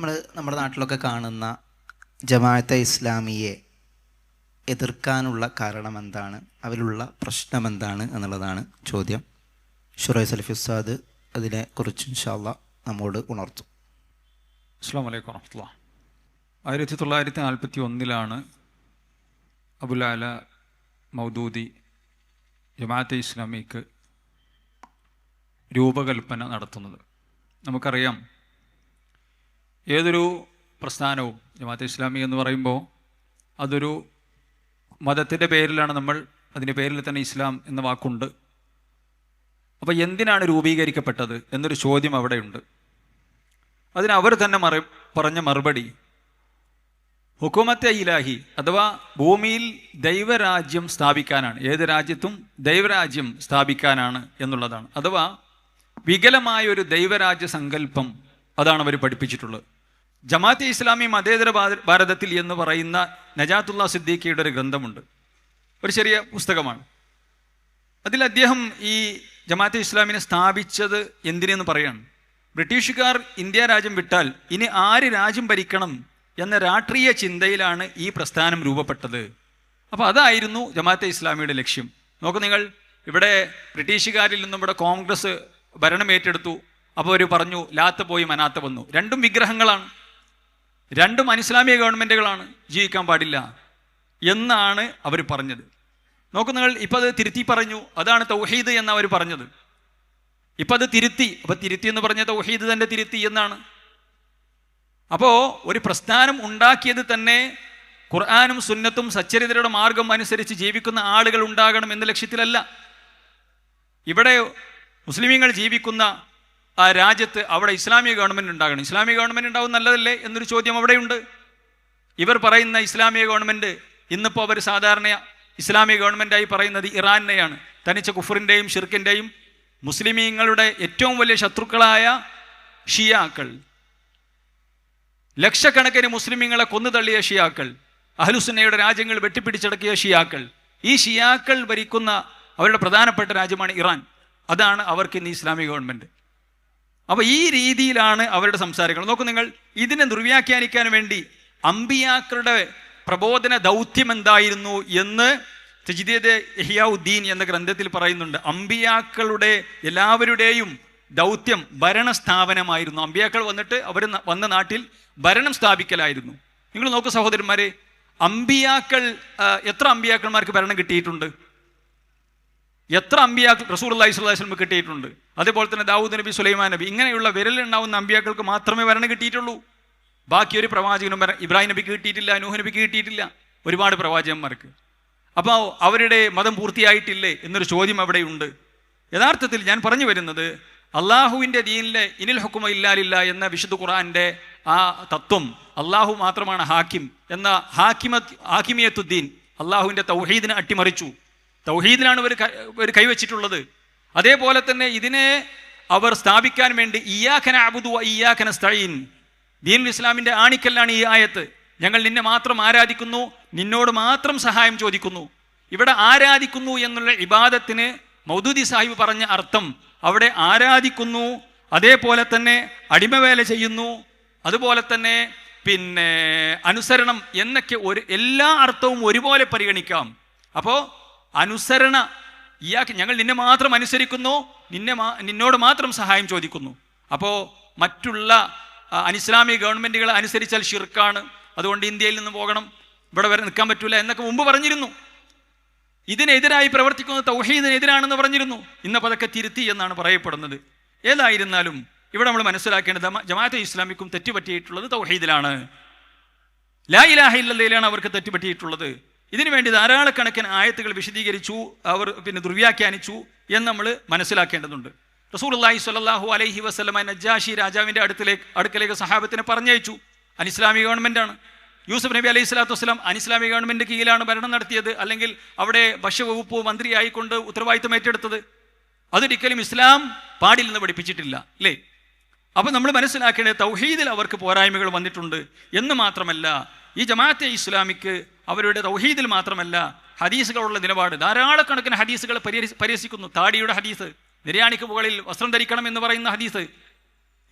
നമ്മൾ നമ്മുടെ നാട്ടിലൊക്കെ കാണുന്ന ജമാഅത്തെ ഇസ്ലാമിയെ എതിർക്കാനുള്ള കാരണം എന്താണ്? അവരിലുള്ള പ്രശ്നം എന്താണ് എന്നുള്ളതാണ് ചോദ്യം. ഷുറൈ സലഫി ഉസ്താദ് അതിനെക്കുറിച്ച് ഇൻഷാല്ല നമ്മോട് ഉണർത്തും. അസ്സാം വലൈക്കും വറഹമുല്ല ആയിരത്തി തൊള്ളായിരത്തി നാൽപ്പത്തി ഒന്നിലാണ് അബുലാല മൗദൂദി ജമാഅത്തെ ഇസ്ലാമിക്ക് രൂപകൽപ്പന നടത്തുന്നത്. നമുക്കറിയാം ഏതൊരു പ്രസ്ഥാനവും ജമാഅത്ത് ഇസ്ലാമി എന്ന് പറയുമ്പോൾ അതൊരു മതത്തിന്റെ പേരിലാണ് നമ്മൾ അതിന്റെ പേരിൽ തന്നെ ഇസ്ലാം എന്ന വാക്കുണ്ട്. അപ്പോൾ എന്തിനാണ് രൂപീകരിക്കപ്പെട്ടത് എന്നൊരു ചോദ്യം അവിടെയുണ്ട്. അതിന് അവർ തന്നെ മറി പറഞ്ഞ മറുപടി ഹുക്കുമത്തെ ഇലാഹി അഥവാ ഭൂമിയിൽ ദൈവരാജ്യം സ്ഥാപിക്കാനാണ് ഏത് രാജ്യത്തും ദൈവരാജ്യം സ്ഥാപിക്കാനാണ് എന്നുള്ളതാണ്. അഥവാ വികലമായ ഒരു ദൈവരാജ്യ സങ്കല്പം അതാണ് അവർ പഠിപ്പിച്ചിട്ടുള്ളത്. ജമാഅത്തെ ഇസ്ലാമി മതേതര ഭാര- ഭാരതത്തിൽ എന്ന് പറയുന്ന നജാത്തുള്ള സിദ്ദീഖിയുടെ ഒരു ഗ്രന്ഥമുണ്ട്. ഒരു ചെറിയ പുസ്തകമാണ്. അതിൽ അദ്ദേഹം ഈ ജമാഅത്തെ ഇസ്ലാമിനെ സ്ഥാപിച്ചത് എന്തിനെന്ന് പറയാണ്. ബ്രിട്ടീഷുകാർ ഇന്ത്യ രാജ്യം വിട്ടാൽ ഇനി ആര് രാജ്യം ഭരിക്കണം എന്ന രാഷ്ട്രീയ ചിന്തയിലാണ് ഈ പ്രസ്ഥാനം രൂപപ്പെട്ടത്. അപ്പോൾ അതായിരുന്നു ജമാഅത്തെ ഇസ്ലാമിയുടെ ലക്ഷ്യം. നോക്കൂ നിങ്ങൾ ഇവിടെ ബ്രിട്ടീഷുകാരിൽ നിന്നും ഇവിടെ കോൺഗ്രസ് ഭരണം ഏറ്റെടുത്തു. അപ്പോൾ അവർ പറഞ്ഞു ലാത്ത പോയി മനാത്ത വന്നു. രണ്ടും വിഗ്രഹങ്ങളാണ്. രണ്ടും അനിസ്ലാമിക ഗവൺമെന്റുകളാണ് ജീവിക്കാൻ പാടില്ല എന്നാണ് അവർ പറഞ്ഞത്. നോക്കൂ നിങ്ങൾ ഇപ്പം അത് തിരുത്തി പറഞ്ഞു അതാണ് തൗഹീദ് എന്ന് അവർ പറഞ്ഞത്. ഇപ്പം അത് തിരുത്തി അപ്പം തിരുത്തി എന്ന് പറഞ്ഞ തൗഹീദ് തന്നെ തിരുത്തി എന്നാണ്. അപ്പോൾ ഒരു പ്രസ്ഥാനം ഉണ്ടാക്കിയത് തന്നെ ഖുർആാനും സുന്നത്തും സച്ചരിതരുടെ മാർഗം അനുസരിച്ച് ജീവിക്കുന്ന ആളുകൾ ഉണ്ടാകണം എന്ന ലക്ഷ്യത്തിലല്ല. ഇവിടെ മുസ്ലിമീങ്ങൾ ജീവിക്കുന്ന ആ രാജ്യത്ത് അവിടെ ഇസ്ലാമിക ഗവൺമെന്റ് ഉണ്ടാകണം. ഇസ്ലാമിക ഗവൺമെന്റ് ഉണ്ടാവും നല്ലതല്ലേ എന്നൊരു ചോദ്യം അവിടെയുണ്ട്. ഇവർ പറയുന്ന ഇസ്ലാമിക ഗവൺമെന്റ് ഇന്നിപ്പോൾ അവർ സാധാരണ ഇസ്ലാമിക ഗവൺമെന്റായി പറയുന്നത് ഇറാനെയാണ് തനിച്ച കുഫറിന്റെയും ഷിർക്കിന്റെയും മുസ്ലിമീങ്ങളുടെ ഏറ്റവും വലിയ ശത്രുക്കളായ ഷിയാക്കൾ. ലക്ഷക്കണക്കിന് മുസ്ലിമീങ്ങളെ കൊന്നു തള്ളിയ ഷിയാക്കൾ. അഹ്ലുസുന്നയുടെ രാജ്യങ്ങൾ വെട്ടിപ്പിടിച്ചടക്കിയ ഷിയാക്കൾ. ഈ ഷിയാക്കൾ ഭരിക്കുന്ന അവരുടെ പ്രധാനപ്പെട്ട രാജ്യമാണ് ഇറാൻ. അതാണ് അവർക്ക് ഇന്ന് ഇസ്ലാമിക ഗവൺമെന്റ് അപ്പോൾ ഈ രീതിയിലാണ് അവരുടെ സംസാരങ്ങൾ. നോക്കൂ നിങ്ങൾ ഇതിനെ ദുർവ്യാഖ്യാനിക്കാൻ വേണ്ടി അമ്പിയാക്കളുടെ പ്രബോധന ദൗത്യം എന്തായിരുന്നു എന്ന് തജിദീദ് ഇഹ്യാഉദ്ദീൻ എന്ന ഗ്രന്ഥത്തിൽ പറയുന്നുണ്ട്. അമ്പിയാക്കളുടെ എല്ലാവരുടെയും ദൗത്യം ഭരണസ്ഥാപനമായിരുന്നു. അമ്പിയാക്കൾ വന്നിട്ട് അവർ വന്ന നാട്ടിൽ ഭരണം സ്ഥാപിക്കലായിരുന്നു. നിങ്ങൾ നോക്കൂ സഹോദരന്മാരെ അമ്പിയാക്കൾ എത്ര അമ്പിയാക്കന്മാർക്ക് ഭരണം കിട്ടിയിട്ടുണ്ട്? എത്ര അമ്പിയാക്കൾ റസൂൽ അള്ളഹി സ്വലാസ്ലം കിട്ടിയിട്ടുണ്ട്? അതേപോലെ തന്നെ ദാവൂദ് നബി സുലൈമാൻ നബി ഇങ്ങനെയുള്ള വിരലുണ്ടാവുന്ന അമ്പിയാക്കൾക്ക് മാത്രമേ വരണ കിട്ടിയിട്ടുള്ളൂ. ബാക്കി ഒരു പ്രവാചകനും ഇബ്രാഹിം നബി കിട്ടിയിട്ടില്ല നൂഹ് നബി കിട്ടിയിട്ടില്ല. ഒരുപാട് പ്രവാചകന്മാർക്ക്. അപ്പോൾ അവരുടെ മതം പൂർത്തിയായിട്ടില്ലേ എന്നൊരു ചോദ്യം അവിടെയുണ്ട്. യഥാർത്ഥത്തിൽ ഞാൻ പറഞ്ഞു വരുന്നത് അള്ളാഹുവിന്റെ ദീനിലെ ഇനിൽ ഹുക്കുമ ഇല്ലാലില്ല എന്ന വിശുദ്ധ ഖുറാന്റെ ആ തത്വം അള്ളാഹു മാത്രമാണ് ഹാക്കിം എന്ന ഹാക്കിമ ഹാക്കിമിയത്തുദ്ദീൻ അള്ളാഹുവിന്റെ തൗഹീദിനെ അട്ടിമറിച്ചു. തൗഹീദിലാണ് ഇവർ ഇവർ കൈവച്ചിട്ടുള്ളത്. അതേപോലെ തന്നെ ഇതിനെ അവർ സ്ഥാപിക്കാൻ വേണ്ടി ഇയാഖന അബുദു ഇയാഖന സ്തൈൻ ദീനുൽ ഇസ്ലാമിന്റെ ആണിക്കല്ലാണ് ഈ ആയത്ത്. ഞങ്ങൾ നിന്നെ മാത്രം ആരാധിക്കുന്നു നിന്നോട് മാത്രം സഹായം ചോദിക്കുന്നു. ഇവിടെ ആരാധിക്കുന്നു എന്നുള്ള ഇബാദത്തിന് മൗദൂദി സാഹിബ് പറഞ്ഞ അർത്ഥം. അവിടെ ആരാധിക്കുന്നു അതേപോലെ തന്നെ അടിമവേല ചെയ്യുന്നു അതുപോലെ തന്നെ പിന്നെ അനുസരണം എന്നൊക്കെ ഒരു എല്ലാ അർത്ഥവും ഒരുപോലെ പരിഗണിക്കാം. അപ്പോൾ അനുസരണ. ഇയാൾക്ക് ഞങ്ങൾ നിന്നെ മാത്രം അനുസരിക്കുന്നു നിന്നെ നിന്നോട് മാത്രം സഹായം ചോദിക്കുന്നു. അപ്പോൾ മറ്റുള്ള അനിസ്ലാമിക ഗവൺമെന്റുകളെ അനുസരിച്ചാൽ ഷിർക്കാണ് അതുകൊണ്ട് ഇന്ത്യയിൽ നിന്ന് പോകണം. ഇവിടെ വരെ നിൽക്കാൻ പറ്റൂല എന്നൊക്കെ മുമ്പ് പറഞ്ഞിരുന്നു. ഇതിനെതിരായി പ്രവർത്തിക്കുന്ന തൗഹീദിനെതിരാണെന്ന് പറഞ്ഞിരുന്നു. ഇന്നപ്പോൾ അതൊക്കെ തിരുത്തി എന്നാണ് പറയപ്പെടുന്നത്. ഏതായിരുന്നാലും ഇവിടെ നമ്മൾ മനസ്സിലാക്കേണ്ടത് ജമാ- ജമാഅത്തെ ഇസ്ലാമിക്കും തെറ്റുപറ്റിയിട്ടുള്ളത് തൗഹീദിലാണ്. ലാ ഇലാഹ ഇല്ലല്ലയിലാണ് അവർക്ക് തെറ്റുപറ്റിയിട്ടുള്ളത്. ഇതിനു വേണ്ടി ധാരാളക്കണക്കിന് ആയത്തുകൾ വിശദീകരിച്ചു അവർ പിന്നെ ദുർവ്യാഖ്യാനിച്ചു എന്ന് നമ്മൾ മനസ്സിലാക്കേണ്ടതുണ്ട്. റസൂൽ അള്ളാഹി സ്വല്ലല്ലാഹു അലൈഹി വസ്ലമ നജാഷി രാജാവിന്റെ അടുത്തിലേക്ക് അടുക്കലേക്ക് സഹാബത്തിനെ പറഞ്ഞയച്ചു. അനിസ്ലാമിക ഗവൺമെന്റാണ് യൂസഫ് നബി അലൈഹി സ്വലാത്തു വസ്സലാം അനിസ്ലാമിക ഗവൺമെന്റ് കീഴിലാണ് ഭരണം നടത്തിയത്. അല്ലെങ്കിൽ അവിടെ ഭക്ഷ്യവകുപ്പ് മന്ത്രിയായിക്കൊണ്ട് ഉത്തരവാദിത്തം ഏറ്റെടുത്തത്. അതൊരിക്കലും ഇസ്ലാം പാടില്ലെന്ന് പഠിപ്പിച്ചിട്ടില്ല അല്ലേ? അപ്പം നമ്മൾ മനസ്സിലാക്കേണ്ടത് തൗഹീദിൽ അവർക്ക് പോരായ്മകൾ വന്നിട്ടുണ്ട് എന്ന് മാത്രമല്ല ഈ ജമാഅത്തെ ഇസ്ലാമിക്ക് അവരുടെ തൗഹീദിൽ മാത്രമല്ല ഹദീസുകളുള്ള നിലപാട്. ധാരാളക്കണക്കിന് ഹദീസുകൾ പരിഹരി പരിഹസിക്കുന്നു. താടിയുടെ ഹദീസ് നിര്യാണിക്ക് മുകളിൽ വസ്ത്രം ധരിക്കണം എന്ന് പറയുന്ന ഹദീസ്.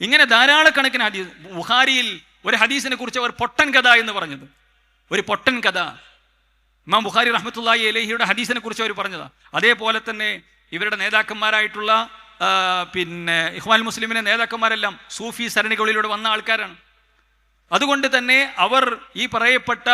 ഇങ്ങനെ ധാരാളക്കണക്കിന് ഹദീസ്. ബുഹാരിയിൽ ഒരു ഹദീസിനെ കുറിച്ച് അവർ പൊട്ടൻ കഥ എന്ന് പറഞ്ഞത്. ഒരു പൊട്ടൻ കഥ. ഇമാം ബുഖാരി റഹ്മത്തുള്ളാഹി അലഹിയുടെ ഹദീസിനെ കുറിച്ച് അവർ പറഞ്ഞതാ. അതേപോലെ തന്നെ ഇവരുടെ നേതാക്കന്മാരായിട്ടുള്ള പിന്നെ ഇഹ്വാൻ മുസ്ലിമിന്റെ നേതാക്കന്മാരെല്ലാം സൂഫി സരണികളിലൂടെ വന്ന ആൾക്കാരാണ്. അതുകൊണ്ട് തന്നെ അവർ ഈ പറയപ്പെട്ട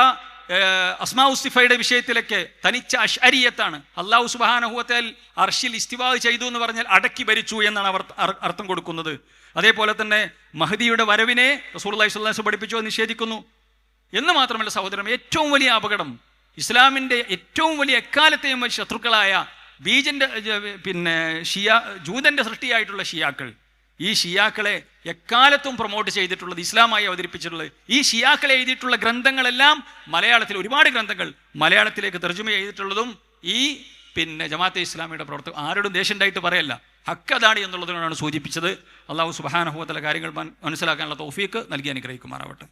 അസ്മാ ഉസ്തിഫയുടെ വിഷയത്തിലൊക്കെ തനിച്ച അഷ്അരിയത്താണ് അള്ളാഹു സുബാനഹുവത്തേൽ അർഷിൽ ഇസ്തിവാ ചെയ്തു എന്ന് പറഞ്ഞാൽ അടക്കി ഭരിച്ചു എന്നാണ് അവർ അർത്ഥം കൊടുക്കുന്നത്. അതേപോലെ തന്നെ മഹദിയുടെ വരവിനെ റസൂൽ അള്ളഹി സ്വല്ലാസ് പഠിപ്പിച്ചു നിഷേധിക്കുന്നു. എന്ന് മാത്രമല്ല സഹോദരം ഏറ്റവും വലിയ അപകടം ഇസ്ലാമിന്റെ ഏറ്റവും വലിയ എക്കാലത്തെയും ശത്രുക്കളായ ബീജന്റെ പിന്നെ ഷിയ ജൂതന്റെ സൃഷ്ടിയായിട്ടുള്ള ഷിയാക്കൾ. ഈ ഷിയാക്കളെ എക്കാലത്തും പ്രൊമോട്ട് ചെയ്തിട്ടുള്ളത് ഇസ്ലാമായി അവതരിപ്പിച്ചിട്ടുള്ളത്. ഈ ഷിയാക്കളെ എഴുതിയിട്ടുള്ള ഗ്രന്ഥങ്ങളെല്ലാം മലയാളത്തിൽ ഒരുപാട് ഗ്രന്ഥങ്ങൾ മലയാളത്തിലേക്ക് തർജമ ചെയ്തിട്ടുള്ളതും ഈ പിന്നെ ജമാഅത്തെ ഇസ്ലാമിയുടെ പ്രവർത്തനം ആരോടും ദേഷ്യണ്ടായിട്ട് പറയല്ല. ഹക്കതാണ് എന്നുള്ളതിനോടാണ് സൂചിപ്പിച്ചത്. അള്ളാഹു സുബാനഹുവത്തല കാര്യങ്ങൾ മനസ്സിലാക്കാനുള്ള തോഫീക്ക് നൽകി അനുഗ്രഹിക്കുമാറാവട്ടെ.